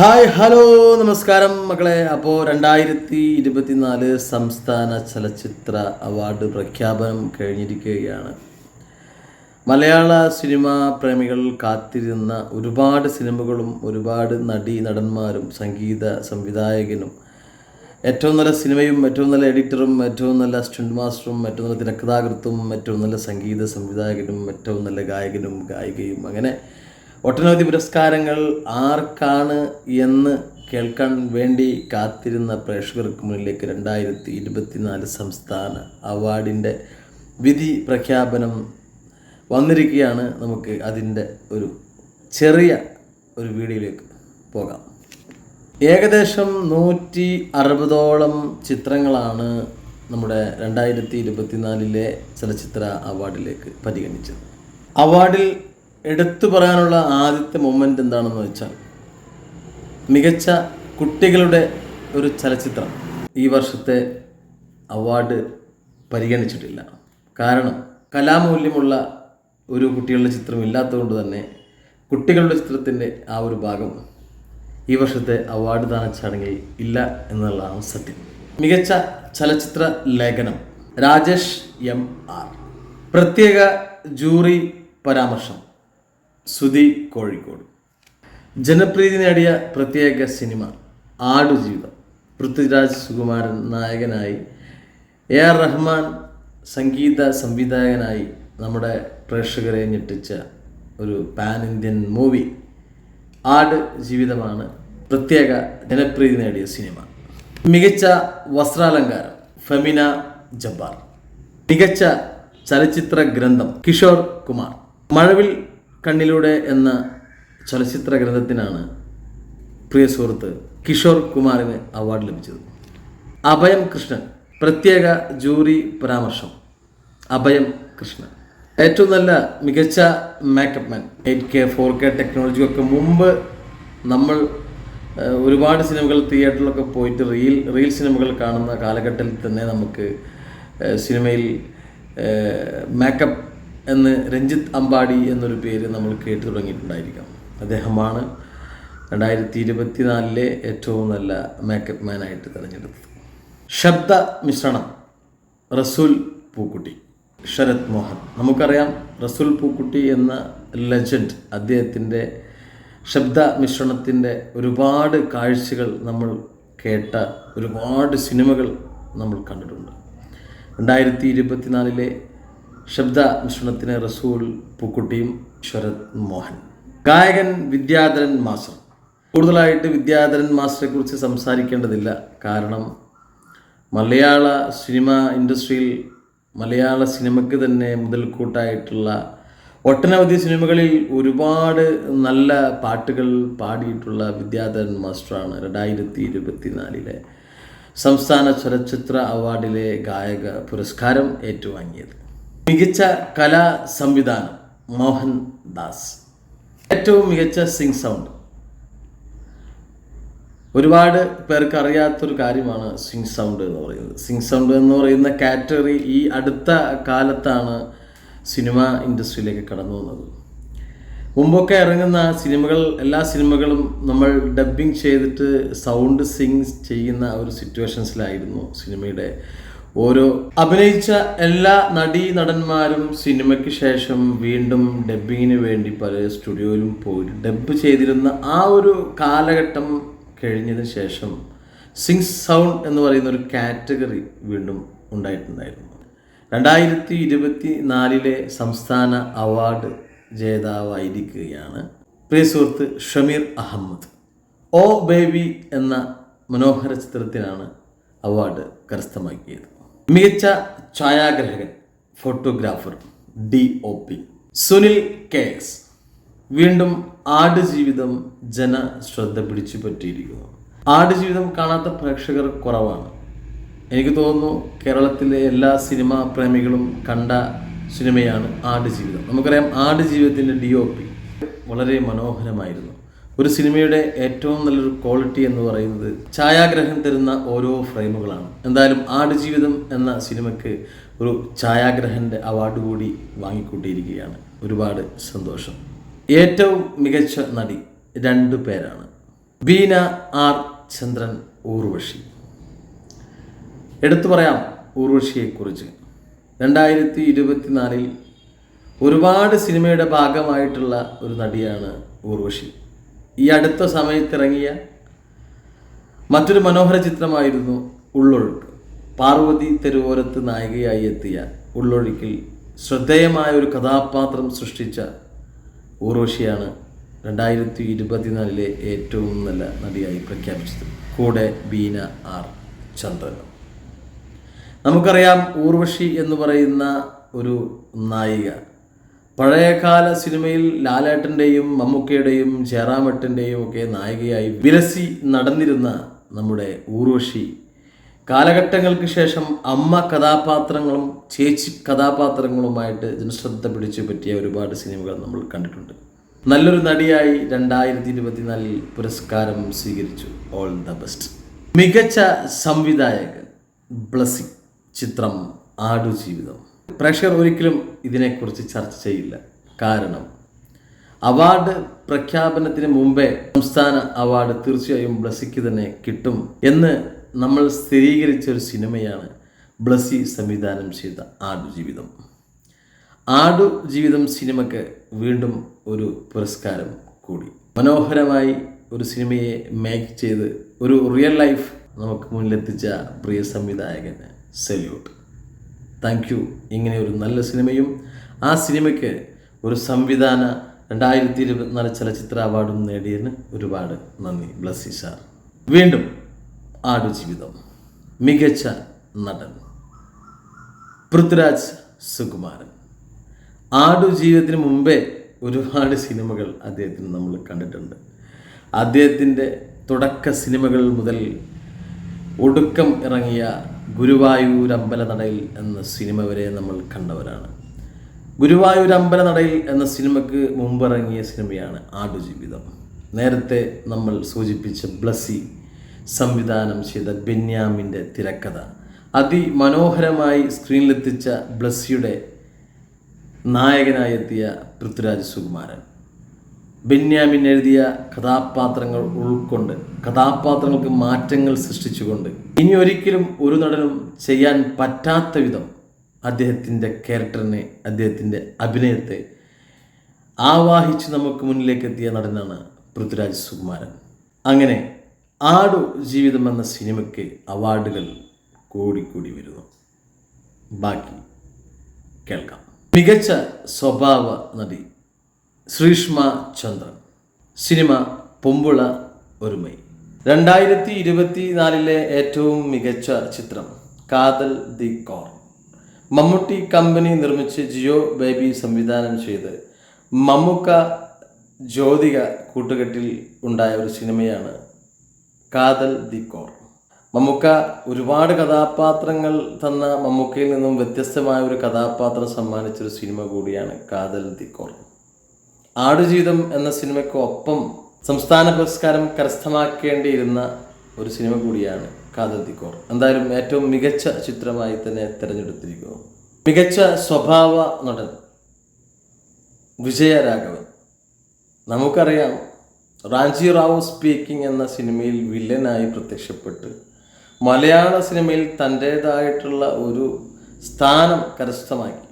Hi hello നമസ്കാരം മക്കളെ. അപ്പോൾ രണ്ടായിരത്തി ഇരുപത്തിനാല് സംസ്ഥാന ചലച്ചിത്ര അവാർഡ് പ്രഖ്യാപനം കഴിഞ്ഞിരിക്കുകയാണ്. മലയാള സിനിമാ പ്രേമികൾ കാത്തിരുന്ന ഒരുപാട് സിനിമകളും ഒരുപാട് നടി നടന്മാരും സംഗീത സംവിധായകനും ഏറ്റവും നല്ല സിനിമയും ഏറ്റവും നല്ല എഡിറ്ററും ഏറ്റവും നല്ല സ്റ്റുണ്ട് മാസ്റ്ററും ഏറ്റവും നല്ല തിരക്കഥാകൃത്തും ഏറ്റവും നല്ല സംഗീത സംവിധായകനും ഏറ്റവും നല്ല ഗായകനും ഗായികയും അങ്ങനെ ഒട്ടനവധി പുരസ്കാരങ്ങൾ ആർക്കാണ് എന്ന് കേൾക്കാൻ വേണ്ടി കാത്തിരുന്ന പ്രേക്ഷകർക്ക് മുന്നിലേക്ക് രണ്ടായിരത്തി ഇരുപത്തിനാല് സംസ്ഥാന അവാർഡിന്റെ വിധി പ്രഖ്യാപനം വന്നിരിക്കുകയാണ്. നമുക്ക് അതിന്റെ ഒരു ചെറിയ ഒരു വീഡിയോയിലേക്ക് പോകാം. ഏകദേശം നൂറ്റി അറുപതോളം ചിത്രങ്ങളാണ് നമ്മുടെ രണ്ടായിരത്തി ഇരുപത്തിനാലിലെ ചലച്ചിത്ര അവാർഡിലേക്ക് പരിഗണിച്ചത്. അവാർഡിൽ എടുത്തു പറയാനുള്ള ആദ്യത്തെ മൊമെന്റ് എന്താണെന്ന് വെച്ചാൽ മികച്ച കുട്ടികളുടെ ഒരു ചലച്ചിത്രം ഈ വർഷത്തെ അവാർഡ് പരിഗണിച്ചിട്ടില്ല. കാരണം കലാമൂല്യമുള്ള ഒരു കുട്ടികളുടെ ചിത്രം ഇല്ലാത്തതുകൊണ്ട് തന്നെ കുട്ടികളുടെ ചിത്രത്തിന്റെ ആ ഒരു ഭാഗം ഈ വർഷത്തെ അവാർഡ് ദാന ചടങ്ങിൽ ഇല്ല എന്നുള്ളതാണ് സത്യം. മികച്ച ചലച്ചിത്ര ലേഖനം രാജേഷ് എം ആർ. പ്രത്യേക ജൂറി പരാമർശം. സുധി കോഴിക്കോട്. ജനപ്രീതി നേടിയ പ്രത്യേക സിനിമ ആടുജീവിതം. പൃഥ്വിരാജ് സുകുമാരൻ നായകനായി എ ആർ റഹ്മാൻ സംഗീത സംവിധായകനായി നമ്മുടെ പ്രേക്ഷകരെ ഞെട്ടിച്ച ഒരു പാൻ ഇന്ത്യൻ മൂവി ആട് ജീവിതമാണ് പ്രത്യേക ജനപ്രീതി നേടിയ സിനിമ. മികച്ച വസ്ത്രാലങ്കാരം ഫെമിന ജബ്ബാർ. മികച്ച ചലച്ചിത്ര ഗ്രന്ഥം കിഷോർ കുമാർ. മഴവിൽ കണ്ണിലൂടെ എന്ന ചലച്ചിത്ര ഗ്രന്ഥത്തിനാണ് പ്രിയ സുഹൃത്ത് കിഷോർ കുമാറിന് അവാർഡ് ലഭിച്ചത്. അഭയം കൃഷ്ണൻ പ്രത്യേക ജൂറി പരാമർശം. അഭയം കൃഷ്ണൻ. ഏറ്റവും നല്ല മികച്ച makeup man eight K four K ടെക്നോളജിയൊക്കെ മുമ്പ് നമ്മൾ ഒരുപാട് സിനിമകൾ തിയേറ്ററിലൊക്കെ പോയിട്ട് റീൽ റീൽ സിനിമകൾ കാണുന്ന കാലഘട്ടത്തിൽ തന്നെ നമുക്ക് സിനിമയിൽ മേക്കപ്പ് എന്ന് രഞ്ജിത്ത് അമ്പാടി എന്നൊരു പേര് നമ്മൾ കേട്ടു തുടങ്ങിയിട്ടുണ്ടായിരിക്കാം. അദ്ദേഹമാണ് രണ്ടായിരത്തി ഇരുപത്തി നാലിലെ ഏറ്റവും നല്ല മേക്കപ്പ് മാനായിട്ട് തിരഞ്ഞെടുത്തത്. ശബ്ദ മിശ്രണം റസൂൽ പൂക്കുട്ടി ശരത് മോഹൻ. നമുക്കറിയാം റസൂൽ പൂക്കുട്ടി എന്ന ലെജൻഡ് അദ്ദേഹത്തിന്റെ ശബ്ദ മിശ്രണത്തിന്റെ ഒരുപാട് കാഴ്ചകൾ നമ്മൾ കേട്ട ഒരുപാട് സിനിമകൾ നമ്മൾ കണ്ടിട്ടുണ്ട്. രണ്ടായിരത്തി ഇരുപത്തിനാലിലെ ശബ്ദ മിശ്രണത്തിന് റസൂൽ പൂക്കുട്ടിയും ശരത് മോഹൻ. ഗായകൻ വിദ്യാധരൻ മാസ്റ്റർ. കൂടുതലായിട്ട് വിദ്യാധരൻ മാസ്റ്ററെ കുറിച്ച് സംസാരിക്കേണ്ടതില്ല. കാരണം മലയാള സിനിമ ഇൻഡസ്ട്രിയിൽ മലയാള സിനിമയ്ക്ക് തന്നെ മുതൽക്കൂട്ടായിട്ടുള്ള ഒട്ടനവധി സിനിമകളിൽ ഒരുപാട് നല്ല പാട്ടുകൾ പാടിയിട്ടുള്ള വിദ്യാധരൻ മാസ്റ്ററാണ് രണ്ടായിരത്തി ഇരുപത്തിനാലിലെ സംസ്ഥാന ചലച്ചിത്ര അവാർഡിലെ ഗായക പുരസ്കാരം ഏറ്റുവാങ്ങിയത്. മികച്ച കലാ സംവിധാനം മോഹൻ ദാസ്. ഏറ്റവും മികച്ച സിംഗ് സൗണ്ട്. ഒരുപാട് പേർക്ക് അറിയാത്തൊരു കാര്യമാണ് സിംഗ് സൗണ്ട് എന്ന് പറയുന്നത്. സിംഗ് സൗണ്ട് എന്ന് പറയുന്ന കാറ്റഗറി ഈ അടുത്ത കാലത്താണ് സിനിമ ഇൻഡസ്ട്രിയിലേക്ക് കടന്നു വന്നത്. മുമ്പൊക്കെ ഇറങ്ങുന്ന സിനിമകൾ എല്ലാ സിനിമകളും നമ്മൾ ഡബ്ബിങ് ചെയ്തിട്ട് സൗണ്ട് സിംഗ് ചെയ്യുന്ന ഒരു സിറ്റുവേഷൻസിലായിരുന്നു സിനിമയുടെ ഓരോ അഭിനയിച്ച എല്ലാ നടീ നടന്മാരും സിനിമയ്ക്ക് ശേഷം വീണ്ടും ഡബ്ബിങ്ങിന് വേണ്ടി പല സ്റ്റുഡിയോയിലും പോയി ഡബ്ബ് ചെയ്തിരുന്ന ആ ഒരു കാലഘട്ടം കഴിഞ്ഞതിന് ശേഷം സിങ് സൗണ്ട് എന്ന് പറയുന്ന ഒരു കാറ്റഗറി വീണ്ടും ഉണ്ടായിട്ടുണ്ടായിരുന്നു. രണ്ടായിരത്തി ഇരുപത്തി നാലിലെ സംസ്ഥാന അവാർഡ് ജേതാവായിരിക്കുകയാണ് പ്രിയ സുഹൃത്ത് ഷമീർ അഹമ്മദ്. ഓ ബേബി എന്ന മനോഹര ചിത്രത്തിനാണ് അവാർഡ് കരസ്ഥമാക്കിയത്. മികച്ച ഛായാഗ്രഹകൻ photographer D O P. Sunil K S. വീണ്ടും ആടുജീവിതം ജന ശ്രദ്ധ പിടിച്ചു പറ്റിയിരിക്കുന്നു ആടുജീവിതം കാണാത്ത പ്രേക്ഷകർ കുറവാണ്. എനിക്ക് തോന്നുന്നു കേരളത്തിലെ എല്ലാ സിനിമാ പ്രേമികളും കണ്ട സിനിമയാണ് ആടുജീവിതം. നമുക്കറിയാം ആടുജീവിതത്തിന്റെ ഡി ഒ പി വളരെ മനോഹരമായിരുന്നു. ഒരു സിനിമയുടെ ഏറ്റവും നല്ലൊരു ക്വാളിറ്റി എന്ന് പറയുന്നത് ഛായാഗ്രഹം തരുന്ന ഓരോ ഫ്രെയിമുകളാണ്. എന്തായാലും ആടുജീവിതം എന്ന സിനിമയ്ക്ക് ഒരു ഛായാഗ്രഹന്റെ അവാർഡ് കൂടി വാങ്ങിക്കൂട്ടിയിരിക്കുകയാണ്. ഒരുപാട് സന്തോഷം. ഏറ്റവും മികച്ച നടി രണ്ടു പേരാണ്. ബീന ആർ ചന്ദ്രൻ ഊർവശി. എടുത്തു പറയാം ഊർവശിയെക്കുറിച്ച്. രണ്ടായിരത്തി ഇരുപത്തിനാലിൽ ഒരുപാട് സിനിമയുടെ ഭാഗമായിട്ടുള്ള ഒരു നടിയാണ് ഊർവശി. ഈ അടുത്ത സമയത്തിറങ്ങിയ മറ്റൊരു മനോഹര ചിത്രമായിരുന്നു ഉള്ളൊഴുക്ക്. പാർവതി തെരുവോരത്ത് നായികയായി എത്തിയ ഉള്ളൊഴുക്കിൽ ശ്രദ്ധേയമായ ഒരു കഥാപാത്രം സൃഷ്ടിച്ച ഊർവശിയാണ് രണ്ടായിരത്തി ഇരുപത്തിനാലിലെ ഏറ്റവും നല്ല നടിയായി പ്രഖ്യാപിച്ചത്. കൂടെ ബീന ആർ ചന്ദ്രനും നമുക്കറിയാം ഊർവശി എന്ന് പറയുന്ന ഒരു നായിക പഴയകാല സിനിമയിൽ ലാലേട്ടന്റെയും മമ്മൂക്കയുടെയും ചേറാമട്ടന്റെയും ഒക്കെ നായികയായി വിലസി നടന്നിരുന്ന നമ്മുടെ ഊർവശി. കാലഘട്ടങ്ങൾക്ക് ശേഷം അമ്മ കഥാപാത്രങ്ങളും ചേച്ചി കഥാപാത്രങ്ങളുമായിട്ട് ജനശ്രദ്ധ പിടിച്ചു പറ്റിയ ഒരുപാട് സിനിമകൾ നമ്മൾ കണ്ടിട്ടുണ്ട്. നല്ലൊരു നടിയായി രണ്ടായിരത്തി ഇരുപത്തിനാലിൽ പുരസ്കാരം സ്വീകരിച്ചു. ഓൾ ദ ബെസ്റ്റ് മികച്ച സംവിധായകൻ ബ്ലസ്സി ചിത്രം ആടുജീവിതം. പ്രേക്ഷകർ ഒരിക്കലും ഇതിനെക്കുറിച്ച് ചർച്ച ചെയ്യില്ല. കാരണം അവാർഡ് പ്രഖ്യാപനത്തിന് മുമ്പേ സംസ്ഥാന അവാർഡ് തീർച്ചയായും ബ്ലസിക്ക് തന്നെ കിട്ടും എന്ന് നമ്മൾ സ്ഥിരീകരിച്ച ഒരു സിനിമയാണ് ബ്ലസി സംവിധാനം ചെയ്ത ആടുജീവിതം ആടുജീവിതം സിനിമയ്ക്ക് വീണ്ടും ഒരു പുരസ്കാരം കൂടി. മനോഹരമായി ഒരു സിനിമയെ മേക്ക് ചെയ്ത് ഒരു റിയൽ ലൈഫ് നമുക്ക് മുന്നിലെത്തിച്ച പ്രിയ സംവിധായകന് സല്യൂട്ട്. താങ്ക് യു ഇങ്ങനെ ഒരു നല്ല സിനിമയും ആ സിനിമയ്ക്ക് ഒരു സംവിധാന രണ്ടായിരത്തി ഇരുപത്തിനാല് ചലച്ചിത്ര അവാർഡും നേടിയതിന് ഒരുപാട് നന്ദി. ബ്ലസ്സി സാർ വീണ്ടും ആടുജീവിതം. മികച്ച നടൻ. പൃഥ്വിരാജ് സുകുമാരൻ. ആടുജീവിതത്തിന് മുമ്പേ ഒരുപാട് സിനിമകൾ അദ്ദേഹത്തിന് നമ്മൾ കണ്ടിട്ടുണ്ട്. അദ്ദേഹത്തിന്റെ തുടക്ക സിനിമകൾ മുതൽ ഒടുക്കം ഇറങ്ങിയ ഗുരുവായൂർ അമ്പലനടയിൽ എന്ന സിനിമ വരെ നമ്മൾ കണ്ടവരാണ്. ഗുരുവായൂർ അമ്പലനടയിൽ എന്ന സിനിമയ്ക്ക് മുമ്പിറങ്ങിയ സിനിമയാണ് ആടുജീവിതം. നേരത്തെ നമ്മൾ സൂചിപ്പിച്ച ബ്ലസ്സി സംവിധാനം ചെയ്ത ബെന്യാമിന്റെ തിരക്കഥ. അതിമനോഹരമായി സ്ക്രീനിലെത്തിച്ച ബ്ലസ്സിയുടെ നായകനായെത്തിയ പൃഥ്വിരാജ് സുകുമാരൻ. ബെന്യാമിൻ എഴുതിയ കഥാപാത്രങ്ങൾ ഉൾക്കൊണ്ട് കഥാപാത്രങ്ങൾക്ക് മാറ്റങ്ങൾ സൃഷ്ടിച്ചുകൊണ്ട്. ഇനി ഒരിക്കലും ഒരു നടനും ചെയ്യാൻ പറ്റാത്ത വിധം അദ്ദേഹത്തിന്റെ ക്യാരക്ടറിനെ അദ്ദേഹത്തിന്റെ അഭിനയത്തെ ആവാഹിച്ച് നമുക്ക് മുന്നിലേക്ക് എത്തിയ നടനാണ് പൃഥ്വിരാജ് സുകുമാരൻ. അങ്ങനെ ആടു ജീവിതം എന്ന സിനിമയ്ക്ക് അവാർഡുകൾ കൂടിക്കൂടി വരുന്നു. ബാക്കി കേൾക്കാം. മികച്ച സ്വഭാവ നടി ശ്രീഷ്മ ചന്ദ്രൻ. സിനിമ പൊമ്പുള ഒരുമൈ. രണ്ടായിരത്തി ഇരുപത്തി നാലിലെ ഏറ്റവും മികച്ച ചിത്രം കാതൽ ദി കോർ മമ്മൂട്ടി കമ്പനി നിർമ്മിച്ച് ജിയോ ബേബി സംവിധാനം ചെയ്ത് മമ്മൂക്ക ജ്യോതിക കൂട്ടുകെട്ടിൽ ഉണ്ടായ ഒരു സിനിമയാണ് കാതൽ ദി കോർ മമ്മൂക്ക ഒരുപാട് കഥാപാത്രങ്ങൾ തന്ന മമ്മൂക്കയിൽ നിന്നും വ്യത്യസ്തമായ ഒരു കഥാപാത്രം സമ്മാനിച്ചൊരു സിനിമ കൂടിയാണ് കാതൽ ദി കോർ ആടുജീവിതം എന്ന സിനിമയ്ക്ക് ഒപ്പം സംസ്ഥാന പുരസ്കാരം കരസ്ഥമാക്കേണ്ടിയിരുന്ന ഒരു സിനിമ കൂടിയാണ് കാതന്തിക്കോർ. എന്തായാലും ഏറ്റവും മികച്ച ചിത്രമായി തന്നെ തിരഞ്ഞെടുത്തിരിക്കുന്നു. മികച്ച സ്വഭാവ നടൻ വിജയരാഘവൻ. നമുക്കറിയാം റാഞ്ചി റാവു സ്പീക്കിംഗ് എന്ന സിനിമയിൽ വില്ലനായി പ്രത്യക്ഷപ്പെട്ട് മലയാള സിനിമയിൽ തന്റേതായിട്ടുള്ള ഒരു സ്ഥാനം കരസ്ഥമാക്കി.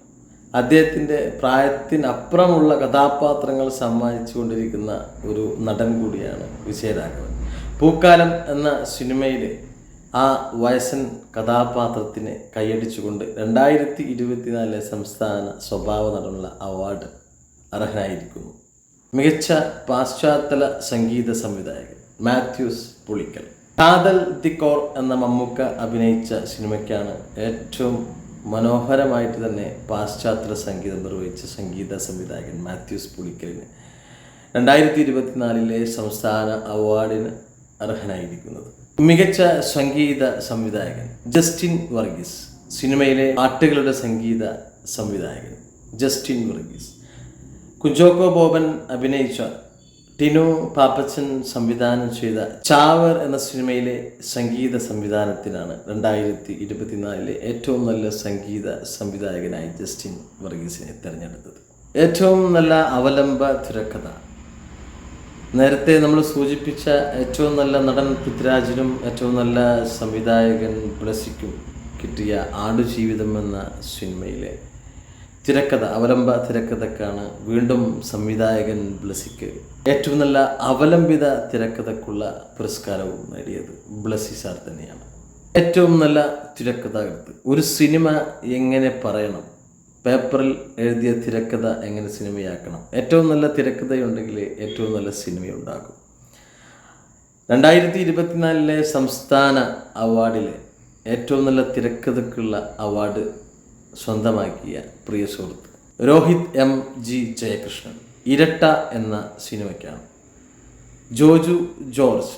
അദ്ദേഹത്തിന്റെ പ്രായത്തിനപ്പുറമുള്ള കഥാപാത്രങ്ങൾ സമ്മാനിച്ചുകൊണ്ടിരിക്കുന്ന ഒരു നടൻ കൂടിയാണ് വിജയരാഘവൻ. പൂക്കാലം എന്ന സിനിമയിൽ ആ വയസ്സൻ കഥാപാത്രത്തിന് കൈയടിച്ചുകൊണ്ട് രണ്ടായിരത്തി ഇരുപത്തിനാലിലെ സംസ്ഥാന സ്വഭാവ നടനുള്ള അവാർഡ് അർഹനായിരിക്കുന്നു. മികച്ച പാശ്ചാത്തല സംഗീത സംവിധായകൻ മാത്യൂസ് പുളിക്കൽ. കാതൽ ദി കോർ എന്ന മമ്മൂക്ക അഭിനയിച്ച സിനിമയ്ക്കാണ് ഏറ്റവും മനോഹരമായിട്ട് തന്നെ പാശ്ചാത്യ സംഗീതം നിർവഹിച്ച സംഗീത സംവിധായകൻ മാത്യൂസ് പുളിക്കലിന് രണ്ടായിരത്തി ഇരുപത്തിനാലിലെ സംസ്ഥാന അവാർഡിന് അർഹനായിരിക്കുന്നത്. മികച്ച സംഗീത സംവിധായകൻ ജസ്റ്റിൻ വർഗീസ് സിനിമയിലെ പാട്ടുകളുടെ സംഗീത സംവിധായകൻ ജസ്റ്റിൻ വർഗീസ് കുഞ്ചോക്കോ ബോബൻ അഭിനയിച്ച ടിനു പാപ്പച്ചൻ സംവിധാനം ചെയ്ത ചാവർ എന്ന സിനിമയിലെ സംഗീത സംവിധാനത്തിനാണ് രണ്ടായിരത്തി ഇരുപത്തിനാലിലെ ഏറ്റവും നല്ല സംഗീത സംവിധായകനായി ജസ്റ്റിൻ വർഗീസിനെ തിരഞ്ഞെടുത്തത്. ഏറ്റവും നല്ല അവലംബ തിരക്കഥ. നേരത്തെ നമ്മൾ സൂചിപ്പിച്ച ഏറ്റവും നല്ല നടൻ പൃഥ്വിരാജിനും ഏറ്റവും നല്ല സംവിധായകൻ ബ്ലസിക്കും കിട്ടിയ ആടുജീവിതം എന്ന സിനിമയിലെ തിരക്കഥ അവലംബ തിരക്കഥക്കാണ് വീണ്ടും സംവിധായകൻ ബ്ലസിക്ക് ഏറ്റവും നല്ല അവലംബിത തിരക്കഥക്കുള്ള പുരസ്കാരവും നേടിയത് ബ്ലസി സാർ തന്നെയാണ്. ഏറ്റവും നല്ല തിരക്കഥാകൃത്ത്. ഒരു സിനിമ എങ്ങനെ പറയണം? പേപ്പറിൽ എഴുതിയ തിരക്കഥ എങ്ങനെ സിനിമയാക്കണം? ഏറ്റവും നല്ല തിരക്കഥയുണ്ടെങ്കിൽ ഏറ്റവും നല്ല സിനിമയുണ്ടാകും. രണ്ടായിരത്തി ഇരുപത്തിനാലിലെ സംസ്ഥാന അവാർഡിലെ ഏറ്റവും നല്ല തിരക്കഥക്കുള്ള അവാർഡ് സ്വന്തമാക്കിയ പ്രിയ സുഹൃത്ത്. രോഹിത് എം. ജി. ജയകൃഷ്ണൻ. ഇരട്ട എന്ന സിനിമയ്ക്കാണ്. ജോജു ജോർജ്.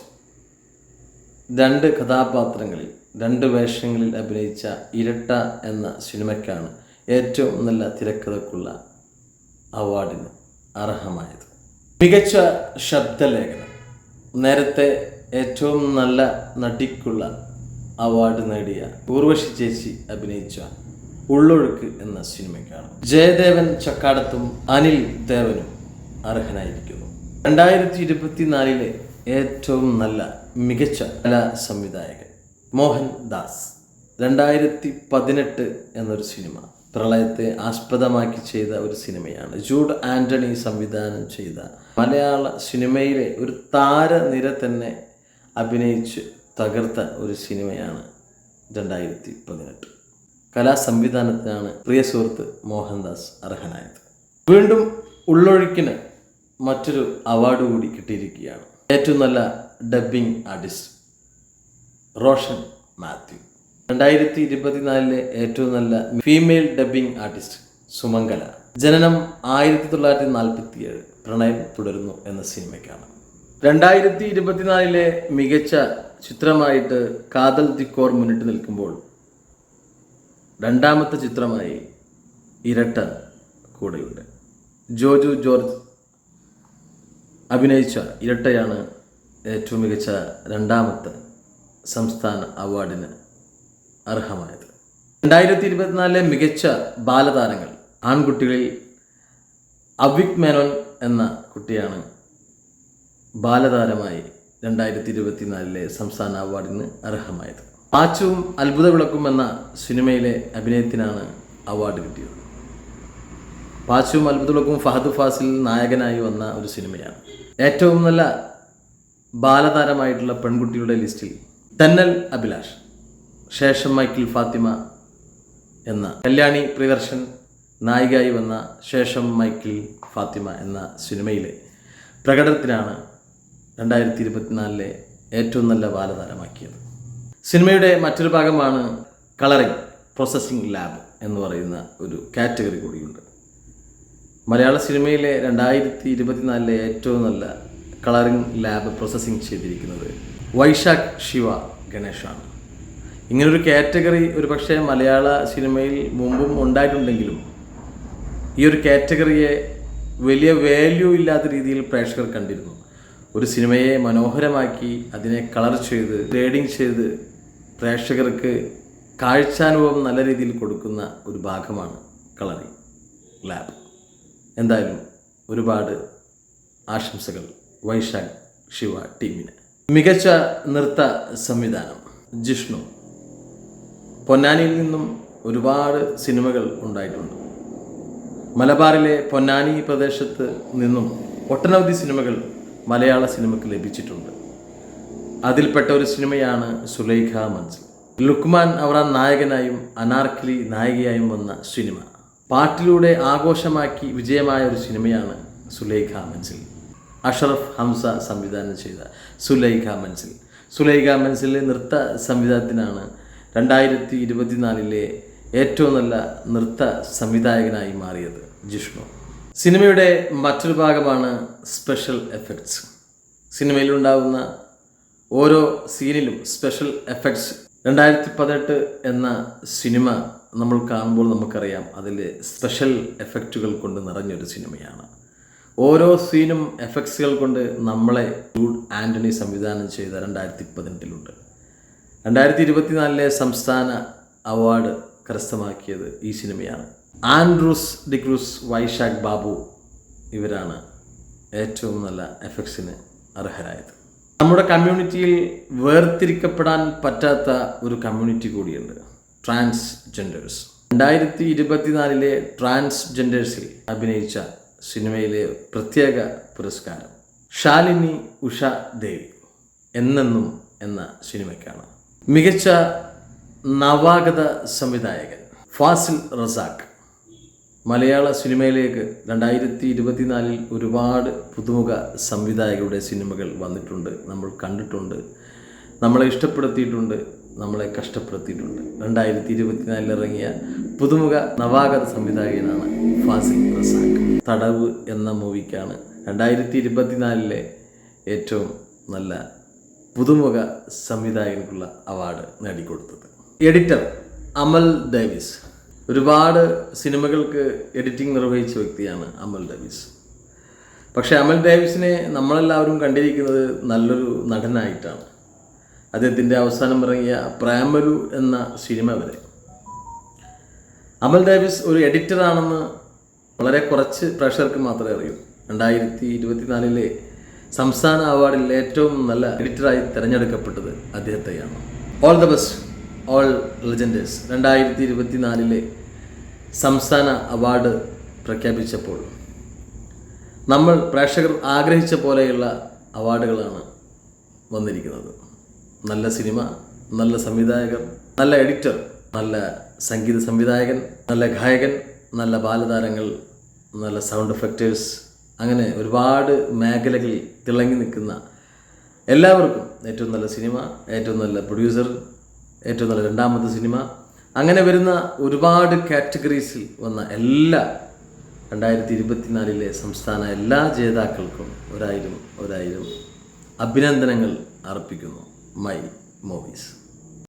രണ്ട് കഥാപാത്രങ്ങളിൽ രണ്ട് വേഷങ്ങളിൽ അഭിനയിച്ച ഇരട്ട എന്ന സിനിമയ്ക്കാണ് ഏറ്റവും നല്ല തിരക്കഥക്കുള്ള അവാർഡിന് അർഹമായത്. മികച്ച ശബ്ദലേഖനം. നേരത്തെ ഏറ്റവും നല്ല നടിക്കുള്ള അവാർഡ് നേടിയ ഊർവശി ചേച്ചി അഭിനയിച്ച ഉള്ളൊഴുക്ക് എന്ന സിനിമയ്ക്കാണ്. ജയദേവൻ ചക്കാടത്തും അനിൽ ദേവനും അർഹനായിരിക്കുന്നു. രണ്ടായിരത്തി ഇരുപത്തിനാലിലെ ഏറ്റവും നല്ല മികച്ച കലാ സംവിധായകൻ മോഹൻ ദാസ്. രണ്ടായിരത്തി പതിനെട്ട് എന്നൊരു സിനിമ പ്രളയത്തെ ആസ്പദമാക്കി ചെയ്ത ഒരു സിനിമയാണ്. ജൂഡ് ആന്റണി സംവിധാനം ചെയ്ത മലയാള സിനിമയിലെ ഒരു താരനിര തന്നെ അഭിനയിച്ച് തകർത്ത ഒരു സിനിമയാണ് രണ്ടായിരത്തി പതിനെട്ട് കലാ സംവിധാനത്തിനാണ് പ്രിയ സുഹൃത്ത് മോഹൻദാസ് അർഹനായത്. വീണ്ടും ഉള്ളൊഴുക്കിന് മറ്റൊരു അവാർഡ് കൂടി കിട്ടിയിരിക്കുകയാണ്. ഏറ്റവും നല്ല ഡബ്ബിംഗ് ആർട്ടിസ്റ്റ് റോഷൻ മാത്യു. രണ്ടായിരത്തി ഇരുപത്തിനാലിലെ ഏറ്റവും നല്ല ഫീമെയിൽ ഡബ്ബിംഗ് ആർട്ടിസ്റ്റ് സുമംഗല. ജനനം ആയിരത്തി തൊള്ളായിരത്തി നാൽപ്പത്തി ഏഴ് പ്രണയം തുടരുന്നു എന്ന സിനിമയ്ക്കാണ്. രണ്ടായിരത്തി ഇരുപത്തിനാലിലെ മികച്ച ചിത്രമായിട്ട് കാതൽ ദിക്കോർ മുന്നിട്ട് നിൽക്കുമ്പോൾ രണ്ടാമത്തെ ചിത്രമായി ഇരട്ട കൂടെയുണ്ട്. ജോജു ജോർജ് അഭിനയിച്ച ഇരട്ടയാണ് ഏറ്റവും മികച്ച രണ്ടാമത്തെ സംസ്ഥാന അവാർഡിന് അർഹമായത്. രണ്ടായിരത്തി ഇരുപത്തിനാലിലെ മികച്ച ബാലതാരങ്ങൾ ആൺകുട്ടികളിൽ അവിക് മേനോൻ എന്ന കുട്ടിയാണ് ബാലതാരമായി രണ്ടായിരത്തി ഇരുപത്തിനാലിലെ സംസ്ഥാന അവാർഡിന് അർഹമായത്. പാച്ചുവും അത്ഭുത വിളക്കും എന്ന സിനിമയിലെ അഭിനയത്തിനാണ് അവാർഡ് കിട്ടിയത്. പാച്ചുവും അത്ഭുത വിളക്കും ഫഹദ് ഫാസിൽ നായകനായി വന്ന ഒരു സിനിമയാണ്. ഏറ്റവും നല്ല ബാലതാരമായിട്ടുള്ള പെൺകുട്ടിയുടെ ലിസ്റ്റിൽ തന്നൽ അഭിലാഷ് ശേഷം മൈക്കിൾ ഫാത്തിമ എന്ന കല്യാണി പ്രിയദർശൻ നായികയായി വന്ന ശേഷം മൈക്കിൾ ഫാത്തിമ എന്ന സിനിമയിലെ പ്രകടനത്തിനാണ് രണ്ടായിരത്തി ഇരുപത്തിനാലിലെ ഏറ്റവും നല്ല ബാലതാരമാക്കിയത്. സിനിമയുടെ മറ്റൊരു ഭാഗമാണ് കളറിംഗ് പ്രോസസ്സിംഗ് ലാബ് എന്ന് പറയുന്ന ഒരു കാറ്റഗറി കൂടിയുണ്ട്. മലയാള സിനിമയിലെ രണ്ടായിരത്തി ഇരുപത്തിനാലിലെ ഏറ്റവും നല്ല കളറിംഗ് ലാബ് പ്രോസസ്സിംഗ് ചെയ്തിരിക്കുന്നത് വൈശാഖ് ശിവ ഗണേഷാണ്. ഇങ്ങനൊരു കാറ്റഗറി ഒരു പക്ഷേ മലയാള സിനിമയിൽ മുമ്പും ഉണ്ടായിട്ടുണ്ടെങ്കിലും ഈ ഒരു കാറ്റഗറിയെ വലിയ വാല്യൂ ഇല്ലാത്ത രീതിയിൽ പ്രേക്ഷകർ കണ്ടിരുന്നു. ഒരു സിനിമയെ മനോഹരമാക്കി അതിനെ കളർ ചെയ്ത് ഗ്രേഡിങ് ചെയ്ത് പ്രേക്ഷകർക്ക് കാഴ്ചാനുഭവം നല്ല രീതിയിൽ കൊടുക്കുന്ന ഒരു ഭാഗമാണ് കളറി ലാബ്. എന്തായാലും ഒരുപാട് ആശംസകൾ വൈശാഖ് ശിവ ടീമിന്. മികച്ച നൃത്ത സംവിധാനം ജിഷ്ണു. പൊന്നാനിയിൽ നിന്നും ഒരുപാട് സിനിമകൾ ഉണ്ടായിട്ടുണ്ട്. മലബാറിലെ പൊന്നാനി പ്രദേശത്ത് നിന്നും ഒട്ടനവധി സിനിമകൾ മലയാള സിനിമയ്ക്ക് ലഭിച്ചിട്ടുണ്ട്. അതിൽപ്പെട്ട ഒരു സിനിമയാണ് സുലൈഖ മൻസിൽ. ലുക്മാൻ അവറ നായകനായും അനാർക്കിലി നായികയായും വന്ന സിനിമ. പാട്ടിലൂടെ ആഘോഷമാക്കി വിജയമായ ഒരു സിനിമയാണ് സുലൈഖ മൻസിൽ. അഷറഫ് ഹംസ സംവിധാനം ചെയ്ത സുലൈഖ മൻസിൽ. സുലൈഖ മൻസിലെ നൃത്ത സംവിധാനത്തിനാണ് രണ്ടായിരത്തി ഇരുപത്തിനാലിലെ ഏറ്റവും നല്ല നൃത്ത സംവിധായകനായി മാറിയത് ജിഷ്ണു. സിനിമയുടെ മറ്റൊരു ഭാഗമാണ് സ്പെഷ്യൽ എഫക്ട്സ്. സിനിമയിലുണ്ടാകുന്ന ഓരോ സീനിലും സ്പെഷ്യൽ എഫക്ട്സ് രണ്ടായിരത്തി പതിനെട്ട് എന്ന സിനിമ നമ്മൾ കാണുമ്പോൾ നമുക്കറിയാം അതിൽ സ്പെഷ്യൽ എഫക്റ്റുകൾ കൊണ്ട് നിറഞ്ഞൊരു സിനിമയാണ്. ഓരോ സീനും എഫക്ട്സുകൾ കൊണ്ട് നമ്മളെ ജൂഡ് ആന്റണി സംവിധാനം ചെയ്ത രണ്ടായിരത്തി പതിനെട്ടിലുണ്ട് രണ്ടായിരത്തി ഇരുപത്തിനാലിലെ സംസ്ഥാന അവാർഡ് കരസ്ഥമാക്കിയത് ഈ സിനിമയാണ്. ആൻഡ്രൂസ് ഡിക്രൂസ് വൈശാഖ് ബാബു ഇവരാണ് ഏറ്റവും നല്ല എഫക്ട്സിന് അർഹരായത്. നമ്മുടെ കമ്മ്യൂണിറ്റിയിൽ വേർതിരിക്കപ്പെടാൻ പറ്റാത്ത ഒരു കമ്മ്യൂണിറ്റി കൂടിയുണ്ട്. ട്രാൻസ്ജെൻഡേഴ്സ്. രണ്ടായിരത്തി ഇരുപത്തിനാലിലെ ട്രാൻസ്ജെൻഡേഴ്സിൽ അഭിനയിച്ച സിനിമയിലെ പ്രത്യേക പുരസ്കാരം ശാലിനി ഉഷ ദേവി എന്നെന്നും എന്ന സിനിമയ്ക്കാണ്. മികച്ച നവാഗത സംവിധായകൻ ഫാസിൽ റസാഖ്. മലയാള സിനിമയിലേക്ക് രണ്ടായിരത്തി ഇരുപത്തിനാലിൽ ഒരുപാട് പുതുമുഖ സംവിധായകരുടെ സിനിമകൾ വന്നിട്ടുണ്ട്. നമ്മൾ കണ്ടിട്ടുണ്ട്. നമ്മളെ ഇഷ്ടപ്പെടുത്തിയിട്ടുണ്ട്. നമ്മളെ കഷ്ടപ്പെടുത്തിയിട്ടുണ്ട്. രണ്ടായിരത്തി ഇരുപത്തിനാലിൽ ഇറങ്ങിയ പുതുമുഖ നവാഗത സംവിധായകനാണ് ഫാസിൽ റസാഖ്. തടവ് എന്ന മൂവിക്കാണ് രണ്ടായിരത്തി ഇരുപത്തിനാലിലെ ഏറ്റവും നല്ല പുതുമുഖ സംവിധായകനുള്ള അവാർഡ് നേടിക്കൊടുത്തത്. എഡിറ്റർ അമൽ ഡേവിസ്. ഒരുപാട് സിനിമകൾക്ക് എഡിറ്റിംഗ് നിർവഹിച്ച വ്യക്തിയാണ് അമൽ ഡേവിസ്. പക്ഷേ അമൽ ഡേവിസിനെ നമ്മളെല്ലാവരും കണ്ടിരിക്കുന്നത് നല്ലൊരു നടനായിട്ടാണ്. അദ്ദേഹത്തിന്റെ അവസാനം ഇറങ്ങിയ പ്രേമലു എന്ന സിനിമ വരെ. അമൽ ഡേവിസ് ഒരു എഡിറ്ററാണെന്ന് വളരെ കുറച്ച് പ്രേക്ഷകർക്ക് മാത്രമേ അറിയൂ. രണ്ടായിരത്തി ഇരുപത്തിനാലിലെ സംസ്ഥാന അവാർഡിൽ ഏറ്റവും നല്ല എഡിറ്ററായി തിരഞ്ഞെടുക്കപ്പെട്ടത് അദ്ദേഹത്തെയാണ്. All the best all legends രണ്ടായിരത്തി ഇരുപത്തിനാലിലെ സംസ്ഥാന അവാർഡ് പ്രഖ്യാപിച്ചപ്പോൾ. നമ്മൾ പ്രേക്ഷകർ ആഗ്രഹിച്ച പോലെയുള്ള അവാർഡുകളാണ് വന്നിരിക്കുന്നത്. നല്ല സിനിമ നല്ല സംവിധായകർ നല്ല എഡിറ്റർ നല്ല സംഗീത സംവിധായകൻ നല്ല ഗായകൻ നല്ല ബാലതാരങ്ങൾ നല്ല സൗണ്ട് എഫക്റ്റേഴ്സ് അങ്ങനെ ഒരുപാട് മേഖലകളിൽ തിളങ്ങി നിൽക്കുന്ന എല്ലാവർക്കും ഏറ്റവും നല്ല സിനിമ ഏറ്റവും നല്ല പ്രൊഡ്യൂസർ ഏറ്റവും നല്ല രണ്ടാമത്തെ സിനിമ അങ്ങനെ വരുന്ന ഒരുപാട് കാറ്റഗറീസിൽ വന്ന എല്ലാ രണ്ടായിരത്തി ഇരുപത്തിനാലിലെ സംസ്ഥാന എല്ലാ ജേതാക്കൾക്കും ഒരായിരം ഒരായിരം അഭിനന്ദനങ്ങൾ അർപ്പിക്കുന്നു. My movies